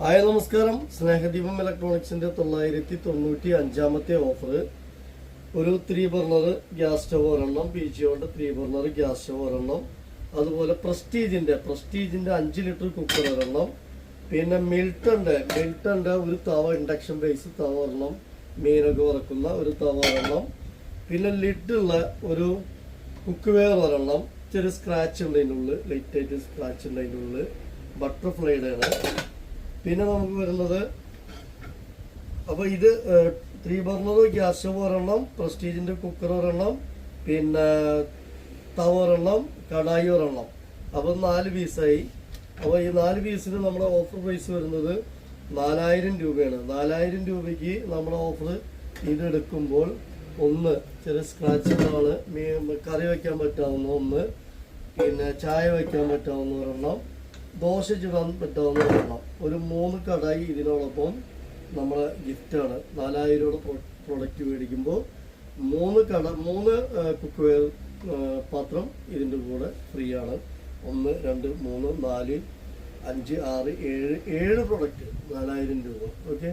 Hi നമസ്കാരം. സ്നേഹദീപം ഇലക്ട്രോണിക്സിന്റെ തൊള്ളായിരത്തി തൊണ്ണൂറ്റി അഞ്ചാമത്തെ ഓഫർ ഒരു ത്രീ ബർണർ ഗ്യാസ് സ്റ്റവ് ഒരെണ്ണം പി ജി കൊണ്ട് ത്രീ ബർണർ ഗ്യാസ് സ്റ്റവ് ഒരെണ്ണം അതുപോലെ പ്രസ്റ്റീജിന്റെ പ്രസ്റ്റീജിന്റെ അഞ്ച് ലിറ്റർ കുക്കർ ഒരെണ്ണം പിന്നെ മിൽട്ടന്റെ മിൽട്ടന്റെ ഒരു തവ ഇൻഡക്ഷൻ ബേസ് തവ ഒരെണ്ണം മീനൊക്കെ വറക്കുന്ന ഒരു തവ ഒരെണ്ണം പിന്നെ ലിഡുള്ള ഒരു കുക്ക് വെയർ ഒരെണ്ണം ചെറിയ സ്ക്രാച്ച് ഉണ്ട് അതിനുള്ളിൽ ലൈറ്റ് ആയിട്ട് സ്ക്രാച്ച് ഉണ്ട് അതിനുള്ളിൽ ബട്ടർഫ്ലൈയുടെ പിന്നെ നമുക്ക് വരുന്നത് അപ്പൊ ഇത് ത്രീ ബർണർ ഗ്യാസ് സ്റ്റവ് ഒരെണ്ണം പ്രസ്റ്റീജിന്റെ കുക്കർ ഒരെണ്ണം പിന്നെ തവ ഒരെണ്ണം കടായി ഒരെണ്ണം. അപ്പൊ നാല് പീസായി. അപ്പോൾ ഈ നാല് പീസിന് നമ്മുടെ ഓഫർ പ്രൈസ് വരുന്നത് നാലായിരം രൂപയാണ്. നാലായിരം രൂപയ്ക്ക് നമ്മുടെ ഓഫർ ഇതെടുക്കുമ്പോൾ ഒന്ന് ചെറിയ സ്ക്രാച്ച് ആണ് കറി വയ്ക്കാൻ പറ്റാവുന്ന ഒന്ന് പിന്നെ ചായ വയ്ക്കാൻ പറ്റാവുന്ന ഒരെണ്ണം ദോശ ചുടാൻ പറ്റാവുന്ന വെള്ളം ഒരു മൂന്ന് കടായി ഇതിനോടൊപ്പം നമ്മൾ ഗിഫ്റ്റാണ് നാലായിരം രൂപ പ്രൊഡക്റ്റ് മേടിക്കുമ്പോൾ മൂന്ന് കട മൂന്ന് കുക്ക് വെയർ പാത്രം ഇതിന്റെ കൂടെ ഫ്രീ ആണ്. ഒന്ന് രണ്ട് മൂന്ന് നാല് അഞ്ച് ആറ് ഏഴ് ഏഴ് പ്രൊഡക്റ്റ് നാലായിരം രൂപ. ഓക്കെ